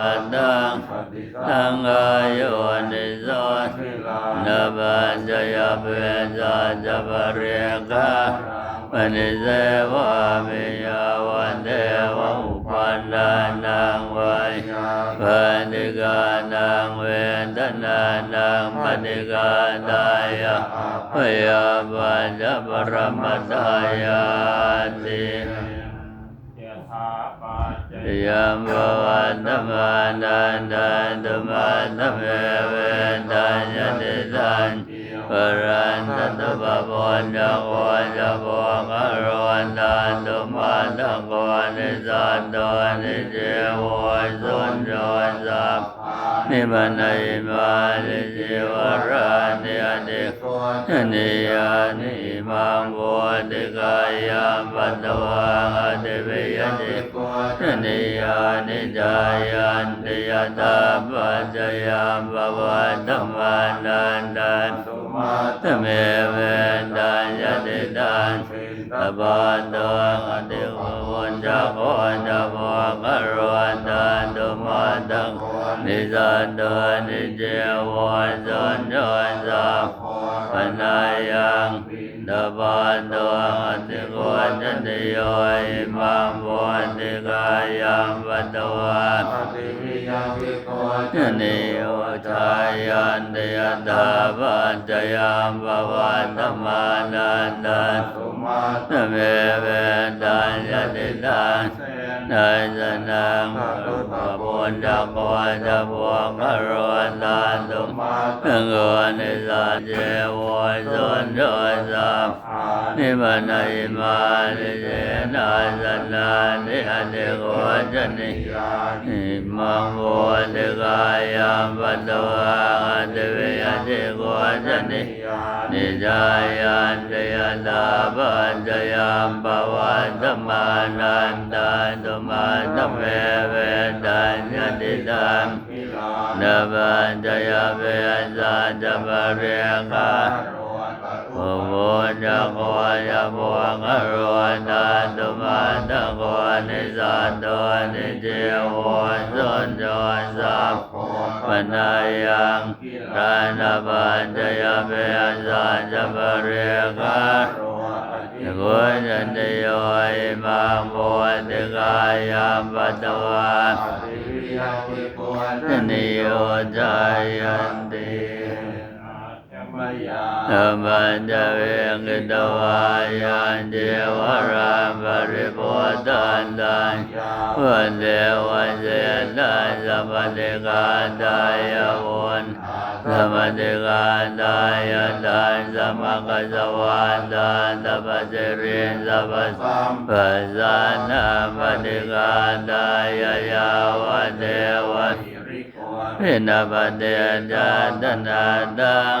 อัตตังตังกายโยนิโสนาบัญจยาเปสัจปเรียกะมณิเสวะมิยาวันเทวะอุปันดานังวัยปันิกานังเวทนานังปฏิกาตายะพยาปัญจปรมัตถายาติ ยัมภวันธมานันตันตุมาธเมเวตัญญติสันปรันตตุปปนจักวันจะบอกอรวันตันตุมาตังกวนิสันตนิเจวสุนทรสัพ นิมันไนมานิจิวรานิอเดโกนิยานิมังโวติกายามปัตตวังอเดเวยเดโกนิยานิจายันติยตาปัจจยามภวัตมานันตันตุมาตเมเวนตัญญติตันตบันตังอติวันจักวันจะบอกรวันตันตุมาตัง นิสันตุนิเจวันสันจนสัพพนายังตบันตังอติวันจันติโยอิมังโวติกายังปัตตวาปฏิวิยังวิโกนิโยชายันติยตาปัจจยามภวันธมานันตันตุมาเมเวตัญญติตัน นายสนังปะปุญจักวันจะบวงอรวันตันตุมาตังกวนิสัจเจวันสุนทรสัพนิมันไนมานิเจนาสนานิอเดโกจันนิยานิมังโวติกายามปัตตวังอเตเวยเตโกจันนิยานิจายันเตยตาปัญจยามปวันธมานันตันตุมาตเมเวตัญญติตังพิลานาปัญจยเวสัจปเรกะโรตะโอโมจักวายาบวงอรวันตันตุมาตังกวนิสันตนิเจวันสุนจรสัพพนายังรานาปัญจยเวสัจปเรกะโร กิกุจันตโยอิมังโพติกายามปัตตวาปฏิวิยังวิโกนิโยจายันติธรรมันจะเวกิตวายันเจวรามปริปุตันตันวันเดวันเสตันสัพพติกาตายวัน สัพพติกาตายตันสัมมกัสวันตันสัพพสิรินสัพสัมปสานาปฏิกาตายยาวเทวะหิริโกพินาปเตจัตนาตัง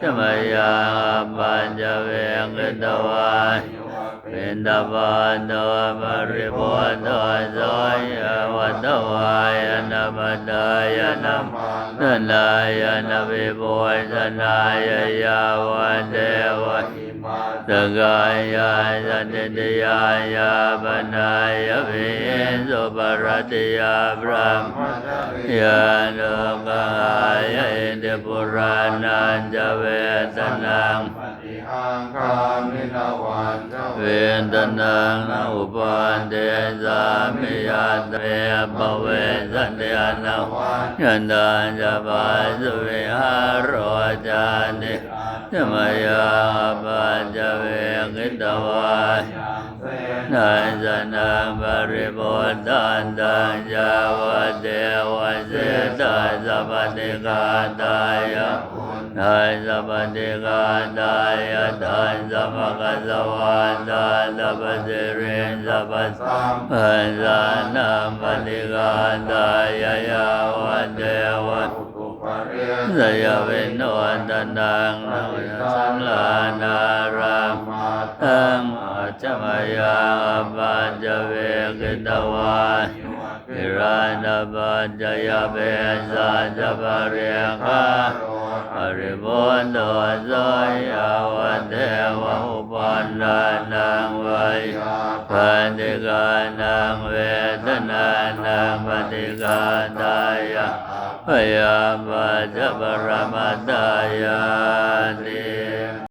ธรรมยังปัญจเวงกตวาเปินตบาโนตัวปริปุตตัวโสยวัตวายนาปตายนาตนายนาวิโพสนายยาวันเทวะ อิมาตกายาสันติยายาปนายวิสุปรติยาพระมยานุกายอิติปุรานันจเวทนังปฏิหังคามิลวันเจ้าเวทนังนาอุปันเตสามิยาเตปเวสันเตนะยันตันจะปาสุวิหารโรจานิ มยังปัญจเวกิตวายังเสนันนังปริปุตตันตังจาวเทวเสตสัพพิกาตายะนันสัพพิกาตายะตันสัพพกัสวันตันสัพพสิรินสัพพสัมปันสานังปฏิกาตายะยาวเทว สยเวนโนอันตนังนาสัมลานารังมาตังอาจมายาปัญจเวกิตวาวิราณปัญจยเบสัจปะเรียกาอริบุญโดสยาวันเทวอุปันนานังวยยาปปันติกานังเวทนานังปฏิกาตายะ พยาบาจบรมตายานิ